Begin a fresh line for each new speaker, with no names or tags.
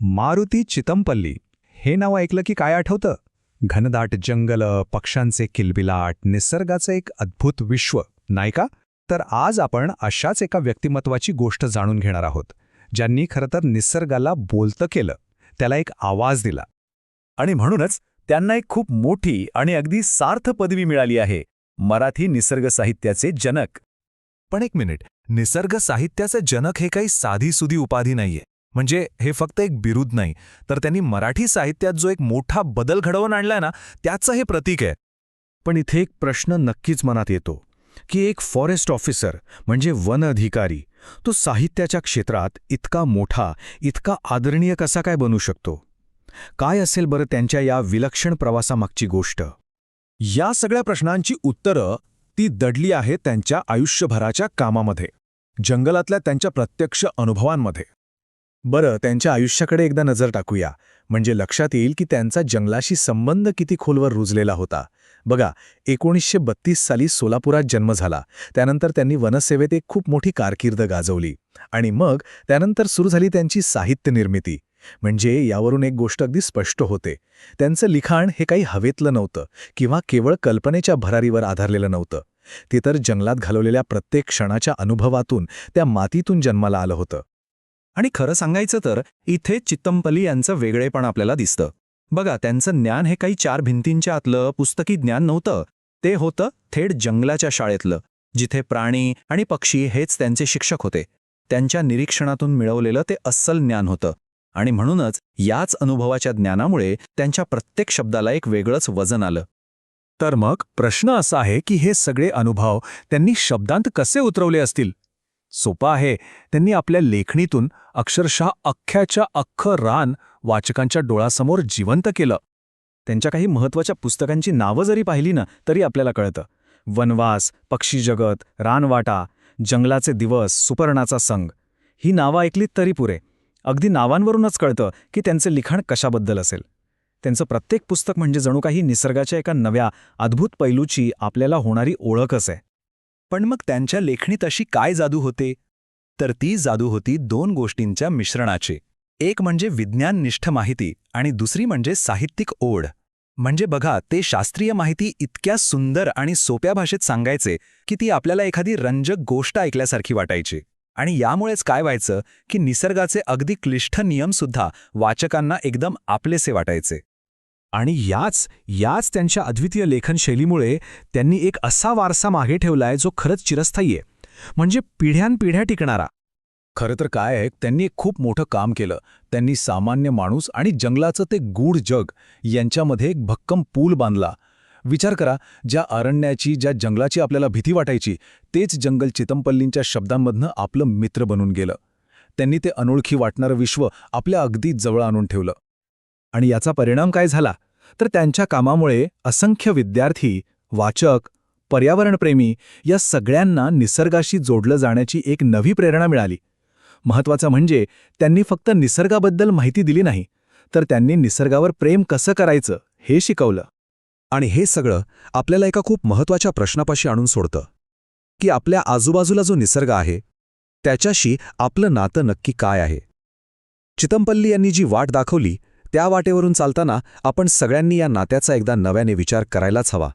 मारुती चितमपल्ली. हे नाव ऐकलं की काय आठवतं? घनदाट जंगल पक्ष्यांचे किलबिलाट निसर्गाचं एक अद्भुत विश्व नाही का? तर आज आपण अशाच एका व्यक्तिमत्वाची गोष्ट जाणून घेणार आहोत ज्यांनी खरं तर निसर्गाला बोलतं केलं त्याला एक आवाज दिला.
आणि म्हणूनच त्यांना एक खूप मोठी आणि अगदी सार्थ पदवी मिळाली आहे मराठी निसर्ग साहित्याचे जनक.
पण एक मिनिट निसर्ग साहित्याचे जनक हे काही साधीसुधी उपाधी नाहीये. म्हणजे हे फक्त एक बिरुद नाही तर त्यांनी मराठी साहित्यात जो एक मोठा बदल घडवून आणलाय ना त्याचं हे प्रतीक आहे.
पण इथे एक प्रश्न नक्कीच मनात येतो की एक फॉरेस्ट ऑफिसर म्हणजे वन अधिकारी तो साहित्याच्या क्षेत्रात इतका मोठा इतका आदरणीय कसा काय बनू शकतो? काय असेल बरं त्यांच्या या विलक्षण प्रवासामागची गोष्ट?
या सगळ्या प्रश्नांची उत्तरं ती दडली आहेत त्यांच्या आयुष्यभराच्या कामामध्ये जंगलातल्या त्यांच्या प्रत्यक्ष अनुभवांमध्ये. बरं त्यांच्या आयुष्याकडे एकदा नजर टाकूया. म्हणजे लक्षात येईल की त्यांचा जंगलाशी संबंध किती खोलवर रुजलेला होता. बघा एकोणीसशे बत्तीस साली सोलापुरात जन्म झाला. त्यानंतर त्यांनी वनसेवेत एक खूप मोठी कारकीर्द गाजवली. आणि मग त्यानंतर सुरू झाली त्यांची साहित्य निर्मिती. म्हणजे यावरून एक गोष्ट अगदी स्पष्ट होते. त्यांचं लिखाण हे काही हवेतलं नव्हतं किंवा केवळ कल्पनेच्या भरारीवर आधारलेलं नव्हतं. ते तर जंगलात घालवलेल्या प्रत्येक क्षणाच्या अनुभवातून त्या मातीतून जन्माला आलं होतं.
आणि खरं सांगायचं तर इथे चित्तंपली यांचं वेगळेपण आपल्याला दिसतं. बघा त्यांचं ज्ञान हे काही चार भिंतींच्या आतलं पुस्तकी ज्ञान नव्हतं. ते होतं थेट जंगलाच्या शाळेतलं जिथे प्राणी आणि पक्षी हेच त्यांचे शिक्षक होते. त्यांच्या निरीक्षणातून मिळवलेलं ते अस्सल ज्ञान होतं. आणि म्हणूनच याच अनुभवाच्या ज्ञानामुळे त्यांच्या प्रत्येक शब्दाला एक वेगळंच वजन आलं.
तर मग प्रश्न असा आहे की हे सगळे अनुभव त्यांनी शब्दांत कसे उतरवले असतील? सोपं आहे. त्यांनी आपल्या लेखणीतून अक्षरशः अख्ख्याच्या अख्खं रान वाचकांच्या डोळासमोर जिवंत केलं. त्यांच्या काही महत्त्वाच्या पुस्तकांची नावं जरी पाहिली ना तरी आपल्याला कळतं. वनवास पक्षी जगत रानवाटा जंगलाचे दिवस सुपर्णाचा संघ ही नावं ऐकलीत तरी पुरे. अगदी नावांवरूनच कळतं की त्यांचे लिखाण कशाबद्दल असेल. त्यांचं प्रत्येक पुस्तक म्हणजे जणू काही निसर्गाच्या एका नव्या अद्भुत पैलूची आपल्याला होणारी ओळखच आहे.
पण मग त्यांच्या लेखणीत अशी काय जादू होते? तर ती जादू होती दोन गोष्टींच्या मिश्रणाची. एक म्हणजे विज्ञाननिष्ठ माहिती आणि दुसरी म्हणजे साहित्यिक ओढ. म्हणजे बघा ते शास्त्रीय माहिती इतक्या सुंदर आणि सोप्या भाषेत सांगायचे की ती आपल्याला एखादी रंजक गोष्ट ऐकल्यासारखी वाटायची. आणि यामुळेच काय व्हायचं की निसर्गाचे अगदी क्लिष्ट नियमसुद्धा वाचकांना एकदम आपलेसे वाटायचे.
आणि याच याच त्यांच्या अद्वितीय लेखनशैलीमुळे त्यांनी एक असा वारसा मागे ठेवलाय जो खरंच चिरस्थायी आहे. म्हणजे पिढ्यानपिढ्या टिकणारा. खरं तर काय आहे त्यांनी एक खूप मोठं काम केलं. त्यांनी सामान्य माणूस आणि जंगलाचं ते गूढ जग यांच्यामध्ये एक भक्कम पूल बांधला. विचार करा ज्या अरण्याची ज्या जंगलाची आपल्याला भीती वाटायची तेच जंगल चितमपल्लींच्या शब्दांमधनं आपलं मित्र बनून गेलं. त्यांनी ते अनोळखी वाटणारं विश्व आपल्या अगदी जवळ आणून ठेवलं. आणि याचा परिणाम काय झाला? तर त्यांच्या कामामुळे असंख्य विद्यार्थी वाचक पर्यावरणप्रेमी या सगळ्यांना निसर्गाशी जोडलं जाण्याची एक नवी प्रेरणा मिळाली. महत्वाचं म्हणजे त्यांनी फक्त निसर्गाबद्दल माहिती दिली नाही तर त्यांनी निसर्गावर प्रेम कसं करायचं हे शिकवलं.
आणि हे सगळं आपल्याला एका खूप महत्त्वाच्या प्रश्नापाशी आणून सोडतं. की आपल्या आजूबाजूला जो निसर्ग आहे त्याच्याशी आपलं नातं नक्की काय आहे? चितमपल्ली यांनी जी वाट दाखवली त्या वाटेवरून चालताना आपण सगळ्यांनी या नात्याचा एकदा नव्याने विचार करायलाच हवा.